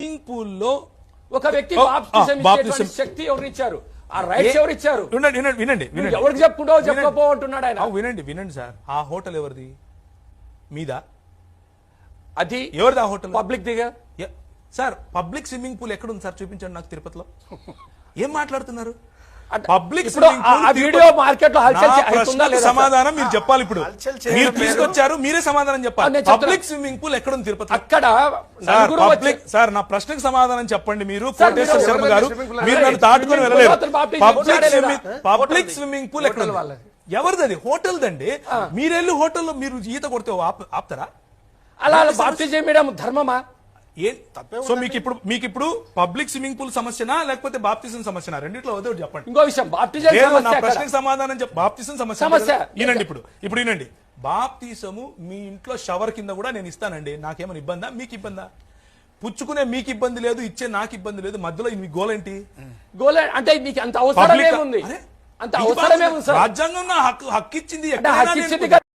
Swimming పూల్లో ఒక వ్యక్తి బాప్తిజం శక్తి ఎవరిచ్చారు? ఆ రైట్స్ ఎవరిచ్చారు? వినండి వినండి వినండి ఎవరికి చెప్పుకుంటావు. చెప్పకపో అంటున్నాడు ఆయన. వినండి వినండి సార్. ఆ హోటల్ ఎవరిది? మీద? అది ఎవరిది ఆ హోటల్? పబ్లిక్ దిగా? సార్ పబ్లిక్ స్విమ్మింగ్ పూల్ ఎక్కడ ఉంది సార్? చూపించండి నాకు తిరుపతిలో. ఏం మాట్లాడుతున్నారు? పబ్లిక్ వీడియో మార్కెట్లో హల్చల్? సమాధానం మీరు చెప్పాలి ఇప్పుడు మీరు. తీసుకొచ్చారు మీరే సమాధానం చెప్పాలి. పబ్లిక్ స్విమ్మింగ్ పూల్ ఎక్కడ ఉంది తిరుపతి అక్కడ పబ్లిక్ సార్ నా ప్రశ్నకు సమాధానం చెప్పండి మీరు. కోటేశ్వర శర్మ గారు మీరు నన్ను. దాటుకొని baptism public swimming? Public swimming pool ఎక్కడ. ఎవరిది అది హోటల్ దండి మీరెళ్ళి హోటల్లో మీరు ఈత కొడితే ఆప్- ఆపుతారా? అలా బాప్తిజం ధర్మమా? ఏ సో మీకు ఇప్పుడు మీకు ఇప్పుడు పబ్లిక్ స్విమ్మింగ్ పూల్ సమస్యనా లేకపోతే బాప్తిజం సమస్యనా? రెండిట్లో ఒకటి చెప్పండి. ఇంకో విషయం బాప్తిజం నా సమస్య. ప్రశ్నకు సమాధానం చెప్ప బాప్తిసం సమస్య సమస్య. వినండి ఇప్పుడు ఇప్పుడు వినండి. బాప్తిసము మీ ఇంట్లో షవర్ కింద కూడా నేను ఇస్తానండి. నాకేమైనా ఇబ్బందా? మీకు ఇబ్బందా? పుచ్చుకునే మీకు ఇబ్బంది లేదు ఇచ్చే నాకు ఇబ్బంది లేదు. మధ్యలో మీ గోల్ ఏంటి? గోలే అంటే మీకు అంత అరే, అంత అవసరమే. ఉంది రాజ్యాంగం నా హక్కు హక్కు ఇచ్చింది